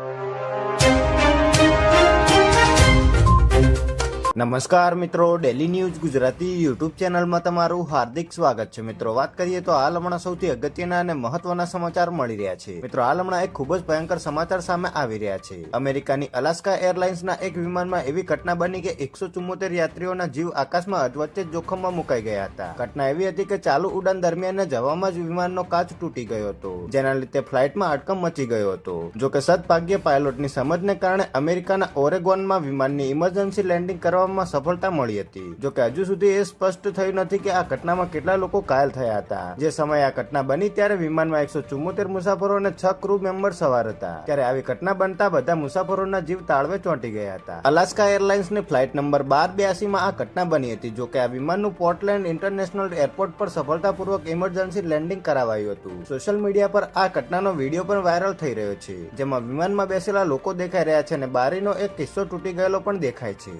you. નમસ્કાર મિત્રો daily news Gujarati YouTube ચેનલમાં તમારું હાર્દિક સ્વાગત છે. મિત્રો, વાત કરીએ તો હાલ હમણાં સૌથી અગત્યના અને મહત્વના સમાચાર મળી રહ્યા છે. મિત્રો, હાલ હમણાં એક ખૂબ જ ભયંકર સમાચાર સામે આવી રહ્યા છે. અમેરિકાની અલાસ્કા એરલાઇન્સના એક વિમાનમાં એવી ઘટના બની કે એકસો ચુમ્મોતેર યાત્રીઓના જીવ આકાશમાં અધવચ્ચે જ જોખમમાં મુકાઈ ગયા હતા. ઘટના એવી હતી કે ચાલુ ઉડાન દરમિયાન જ હવામાં જ વિમાનનો કાચ તૂટી ગયો હતો, જેના લીધે ફ્લાઇટમાં અટકમ મચી ગયો હતો. જો કે સદભાગ્ય પાયલોટની સમજને કારણે અમેરિકાના ઓરેગોનમાં વિમાનની ઇમરજન્સી લેન્ડિંગ કરવામાં સફળતા મળી હતી. જો કે હજુ સુધી એ સ્પષ્ટ થયું નથી કે આ ઘટનામાં કેટલા લોકો ઘાયલ થયા હતા. જે સમયે આ ઘટના બની ત્યારે વિમાનમાં એકસો ચુમ્મોતેર મુસાફરો અને છ ક્રૂ મેમ્બર સવાર હતા. ત્યારે આવી ઘટના બનતા બધા મુસાફરોના જીવ તાળવે ચોંટી ગયા હતા. અલાસ્કા એરલાઇન્સની ફ્લાઇટ નંબર બાર બ્યાસી માં આ ઘટના બની હતી. જો કે આ વિમાનનું પોર્ટલેન્ડ ઇન્ટરનેશનલ એરપોર્ટ પર સફળતાપૂર્વક ઇમરજન્સી લેન્ડિંગ કરાવાયું હતું. સોશિયલ મીડિયા પર આ ઘટનાનો વીડિયો પણ વાયરલ થઈ રહ્યો છે, જેમાં વિમાનમાં બેસેલા લોકો દેખાઈ રહ્યા છે અને બારીનો એક કિસ્સો તૂટી ગયેલો પણ દેખાય છે.